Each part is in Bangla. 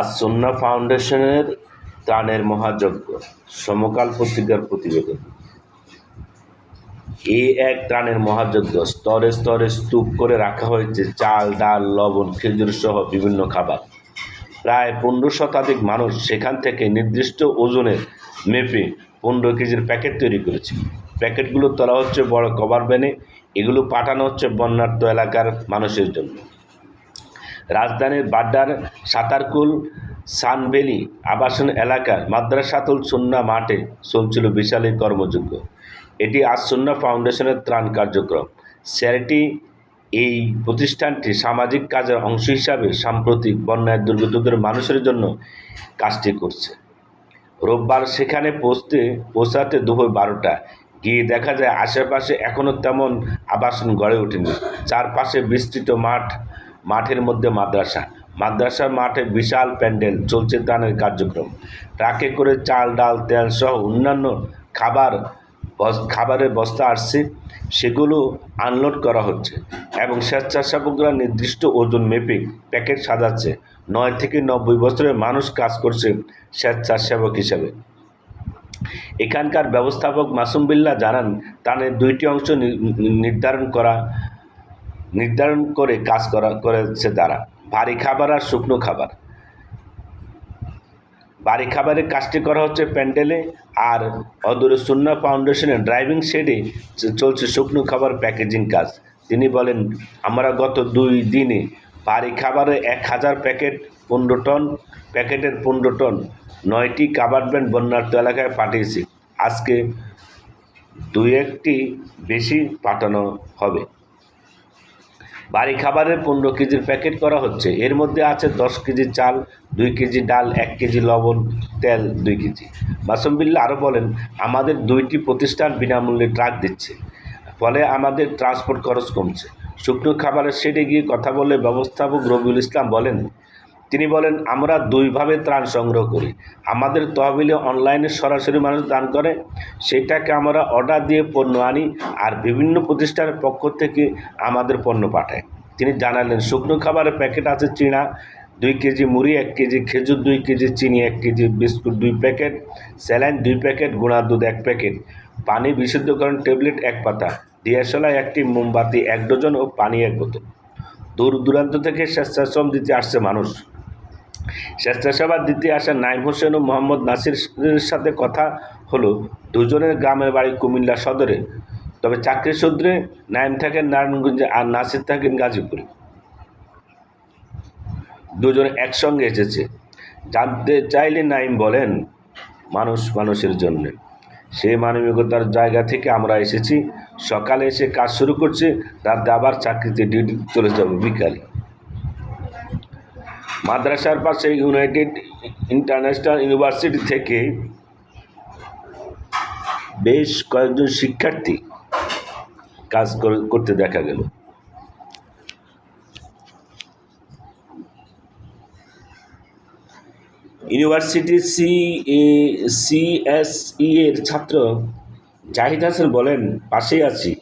আজ সন্না ফাউন্ডেশনের ত্রাণের মহাযজ্ঞ, সমকাল পত্রিকার প্রতিবেদন। এই এক ত্রাণের মহাযজ্ঞ, স্তরে স্তরে স্তূপ করে রাখা হয়েছে চাল, ডাল, লবণ, খেজুর সহ বিভিন্ন খাবার। প্রায় পনেরো শতাধিক মানুষ সেখান থেকে নির্দিষ্ট ওজনের মেপে পনেরো কেজির প্যাকেট তৈরি করেছে। প্যাকেটগুলো তোলা হচ্ছে বড় কভার ভ্যানে, এগুলো পাঠানো হচ্ছে বন্যার্ত এলাকার মানুষের জন্য। রাজধানীর বাড্ডার সাতারকুল সানভ্যালি আবাসন এলাকার মাদ্রাসাতুল সুন্না মাঠে চলছিল বিশাল এই কর্মযজ্ঞ। এটি আজ সুন্না ফাউন্ডেশনের ত্রাণ কার্যক্রম। চ্যারিটি এই প্রতিষ্ঠানটি সামাজিক কাজের অংশ হিসাবে সাম্প্রতিক বন্যায় দুর্গতদের মানুষের জন্য কাজটি করছে। রোববার সেখানে পৌঁছতে, পৌঁছাতে দুপুর বারোটা, গিয়ে দেখা যায় আশেপাশে এখনও তেমন আবাসন গড়ে ওঠেনি। চারপাশে বিস্তৃত মাঠ মাঠের মধ্যে মাদ্রাসা। মাদ্রাসার মাঠে বিশাল প্যান্ডেল, চলছে ত্রাণের কার্যক্রম। ট্রাকে করে চাল, ডাল, তেল সহ অন্যান্য খাবার খাবারের বস্তা আসছে। সেগুলো আনলোড করা হচ্ছে এবং স্বেচ্ছাসেবকরা নির্দিষ্ট ওজন মেপে প্যাকেট সাজাচ্ছে। নয় থেকে নব্বই বছরের মানুষ কাজ করছে স্বেচ্ছাসেবক হিসাবে। এখানকার ব্যবস্থাপক মাসুম বিল্লাহ জানান, তাদের দুইটি অংশ নির্ধারণ করা নির্ধারণ করে কাজ করা, করেছে তারা। ভারী খাবার আর শুকনো খাবার। বাড়ি খাবারের কাজটি করা হচ্ছে প্যান্ডেলে আর অদূরে সুন্না ফাউন্ডেশনের ড্রাইভিং শেডে চলছে শুকনো খাবার প্যাকেজিং কাজ। তিনি বলেন, আমরা গত দুই দিনে বাড়ি খাবারে এক হাজার প্যাকেট পনেরো টন, প্যাকেটের পনেরো টন, নয়টি কাবার ব্যান্ড বন্যার্থ এলাকায় পাঠিয়েছি। আজকে দুই একটি বেশি পাঠানো হবে। বাড়ি খাবারের পনেরো কেজির প্যাকেট করা হচ্ছে। এর মধ্যে আছে দশ কেজি চাল, দুই কেজি ডাল, এক কেজি লবণ, তেল, দুই কেজি। মাসুম বিল্লা আরও বলেন, আমাদের দুইটি প্রতিষ্ঠান বিনামূল্যে ট্রাক দিচ্ছে। ফলে আমাদের ট্রান্সপোর্ট খরচ কমছে। শুকনো খাবারের সেটে গিয়ে কথা বলে ব্যবস্থাপক রবিউল ইসলাম বলেন তিনি বলেন, আমরা দুইভাবে ত্রাণ সংগ্রহ করি। আমাদের তহবিলে অনলাইনে সরাসরি মানুষ দান করে, সেটাকে আমরা অর্ডার দিয়ে পণ্য আনি আর বিভিন্ন প্রতিষ্ঠানের পক্ষ থেকে আমাদের পণ্য পাঠায়। তিনি জানালেন, শুকনো খাবারের প্যাকেট আছে চিনা, দুই কেজি মুড়ি, এক কেজি খেজুর, দুই কেজি চিনি, এক কেজি বিস্কুট, দুই প্যাকেট স্যালাইন, দুই প্যাকেট গুঁড়া দুধ, এক প্যাকেট পানি বিশুদ্ধকরণ ট্যাবলেট, এক পাতা দিয়াশলা একটি মোমবাতি, এক ডজন ও পানি এক বোতল। দূর দূরান্ত থেকে স্বেচ্ছাশ্রম দিতে আসছে মানুষ। স্বেচ্ছাসেবা দিতে আসা নাইম হোসেন ও মোহাম্মদ নাসিরের সাথে কথা হলো দুজনের গ্রামের বাড়ি কুমিল্লা সদরে। তবে চাকরি সূত্রে নাইম থাকেন নারায়ণগঞ্জে আর নাসির থাকেন গাজীপুরে। দুজন একসঙ্গে এসেছে। জানতে চাইলে নাইম বলেন, মানুষ মানুষের জন্য। সেই মানবিকতার জায়গা থেকে আমরা এসেছি। সকালে এসে কাজ শুরু করছি। রাতে আবার চাকরিতে ডিউটি চলে যাব বিকালে। মাদ্রাসার পাশে ইউনাইটেড ইন্টারন্যাশনাল ইউনিভার্সিটি থেকে বেশ কয়েকজন শিক্ষার্থী কাজ করে- করতে দেখা গেল। ইউনিভার্সিটি সি সিএসই এর ছাত্র জাহিদ হাসান বলেন, পাশেই আছি,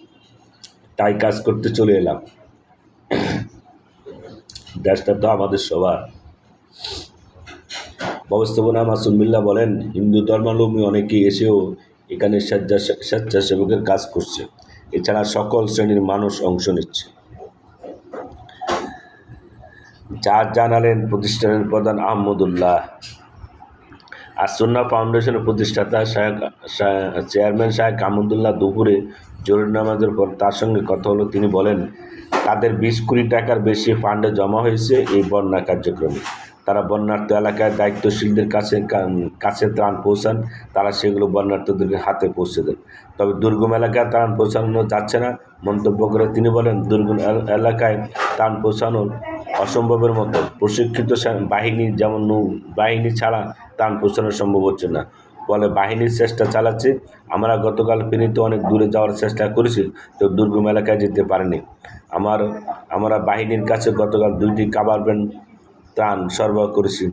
তাই কাজ করতে চলে এলাম। দেশটা তো আমাদের সবার। ব্যবস্থাপনা মাসুম বিল্লাহ বলেন, হিন্দু ধর্মাবলম্বী অনেকেই এসেও এখানে স্বেচ্ছা স্বেচ্ছাসেবকের কাজ করছে। এছাড়া সকল শ্রেণির মানুষ অংশ নিচ্ছে। যা জানালেন প্রতিষ্ঠানের প্রধান আহমদুল্লাহ। আর ফাউন্ডেশনের প্রতিষ্ঠাতা শাহেক শাহ- চেয়ারম্যান শাহেক আহমদুল্লাহ দুপুরে জরুরি নামাজের পর তার সঙ্গে কথা হলো। তিনি বলেন, তাদের বিশ কোটি টাকার বেশি ফান্ডে জমা হয়েছে এই বন্যা কার্যক্রমে। তারা বন্যার্থ এলাকায় দায়িত্বশীলদের কাছে কাছে ত্রাণ পৌঁছান। তারা সেগুলো বন্যার্থদের হাতে পৌঁছে দেন। তবে দুর্গম এলাকায় ত্রাণ পৌঁছানো যাচ্ছে না, মন্তব্য করে তিনি বলেন, দুর্গম এলাকায় ত্রাণ পৌঁছানো অসম্ভবের মতো। প্রশিক্ষিত বাহিনী যেমন নৌ- বাহিনী ছাড়া ত্রাণ পৌঁছানো সম্ভব হচ্ছে না। ফলে বাহিনীর চেষ্টা চালাচ্ছে। আমরা গতকাল ফেনীতে অনেক দূরে যাওয়ার চেষ্টা করেছি, তো দুর্গম এলাকায় যেতে পারিনি। আমার, আমরা বাহিনীর কাছে গতকাল দুইটি কাবার ব্যান্ড ত্রাণ সরবরাহ করেছি।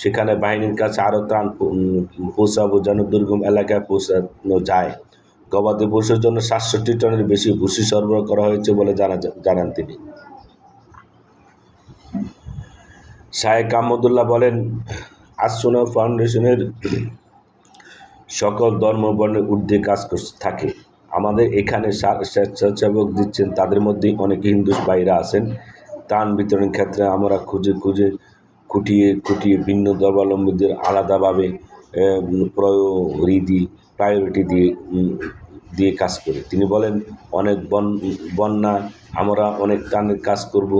সেখানে বাহিনীর কাছে আরও ত্রাণ পৌঁছাবো যেন দুর্গম এলাকায় পৌঁছানো যায়। গবাদি পশুর জন্য সাতষট্টি টনের বেশি ভুসি সরবরাহ করা হয়েছে বলে জানা জানান তিনি। শায়েক আহমদুল্লাহ বলেন আসুনা ফাউন্ডেশনের সকল ধর্ম বর্ণের ঊর্ধ্বে কাজ থাকে। আমাদের এখানে স্বেচ্ছাসেবক দিচ্ছেন, তাদের মধ্যে অনেক হিন্দু ভাইরা আছেন। ত্রাণ বিতরণের ক্ষেত্রে আমরা খুঁজে খুঁজে খুঁটিয়ে খুঁটিয়ে ভিন্ন ধর্মাবলম্বীদের আলাদাভাবে প্রয়োরিটি প্রায়োরিটি দিয়ে দিয়ে কাজ করি। তিনি বলেন, অনেক বন বন্যা, আমরা অনেক ত্রাণের কাজ করব।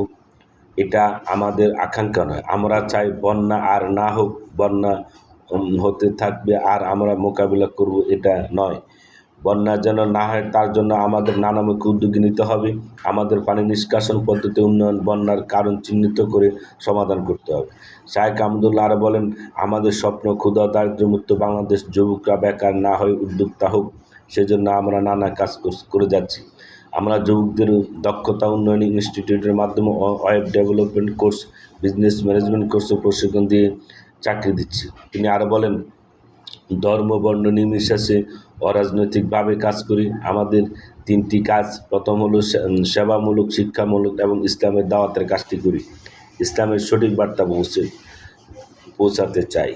এটা আমাদের আকাঙ্ক্ষা নয়। আমরা চাই বন্যা আর না হোক বন্যা হতে থাকবে আর আমরা মোকাবিলা করব এটা নয়। বন্যা যেন না হয়, তার জন্য আমাদের নানামুখী উদ্যোগ নিতে হবে। আমাদের পানি নিষ্কাশন পদ্ধতি উন্নয়ন, বন্যার কারণ চিহ্নিত করে সমাধান করতে হবে। শাহেখ আহমদুল্লাহ আর বলেন, আমাদের স্বপ্ন ক্ষুধা দারিদ্র্যমুক্ত বাংলাদেশ, যুবকরা বেকার না হয়ে উদ্যোক্তা হোক, সেজন্য আমরা নানা কাজ করে যাচ্ছি। আমরা যুবকদের দক্ষতা উন্নয়ন ইনস্টিটিউটের মাধ্যমে web development course, business management কোর্সে প্রশিক্ষণ দিয়ে চাকরি দিচ্ছে। তিনি আরও বলেন, ধর্ম, বর্ণ নির্বিশেষে অরাজনৈতিকভাবে কাজ করি। আমাদের তিনটি কাজ, প্রথম হলো সেবামূলক, শিক্ষামূলক এবং ইসলামের দাওয়াতের কাজটি করি। ইসলামের সঠিক বার্তা পৌঁছে, পৌঁছাতে চাই।